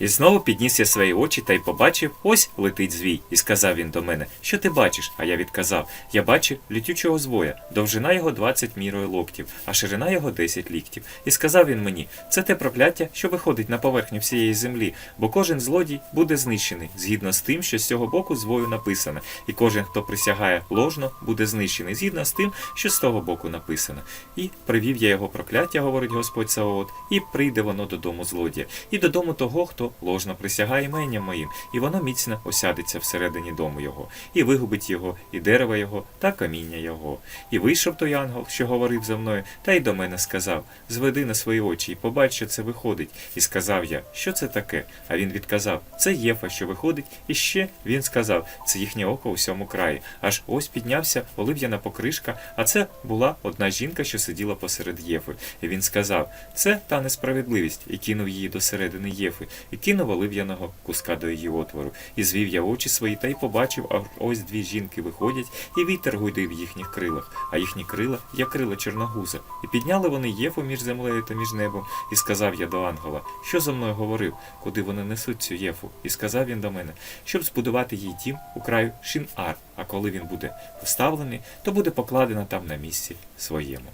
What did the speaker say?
І знову підніс я свої очі та й побачив, ось летить звій. І сказав він до мене, що ти бачиш? А я відказав: Я бачив лютючого звоя, довжина його 20 мірою локтів, а ширина його 10 ліктів. І сказав він мені: це те прокляття, що виходить на поверхню всієї землі, бо кожен злодій буде знищений згідно з тим, що з цього боку звою написано, і кожен, хто присягає ложно, буде знищений згідно з тим, що з того боку написано. І привів я його прокляття, говорить Господь Саот, і прийде воно додому злодія, і додому того, хто ложно присягає іменням моїм, і воно міцно осядеться всередині дому його, і вигубить його, і дерева його, та каміння його. І вийшов той ангел, що говорив за мною, та й до мене сказав: Зведи на свої очі і побач, що це виходить. І сказав я, що це таке? А він відказав: Це Єфа, що виходить, і ще він сказав: це їхнє око у всьому краї. Аж ось піднявся олив'яна покришка, а це була одна жінка, що сиділа посеред Єфи. І він сказав: Це та несправедливість, і кинув її до середини Єфи, і кинув олив'яного куска до її отвору. І звів я очі свої та й побачив, а ось дві жінки виходять, і вітер гуйде в їхніх крилах, а їхні крила є крила чорногуза. І підняли вони Єфу між землею та між небом, і сказав я до ангела, що за мною говорив, куди вони несуть цю Єфу. І сказав він до мене, щоб збудувати їй дім у краю Шін-Ар, а коли він буде поставлений, то буде покладено там на місці своєму.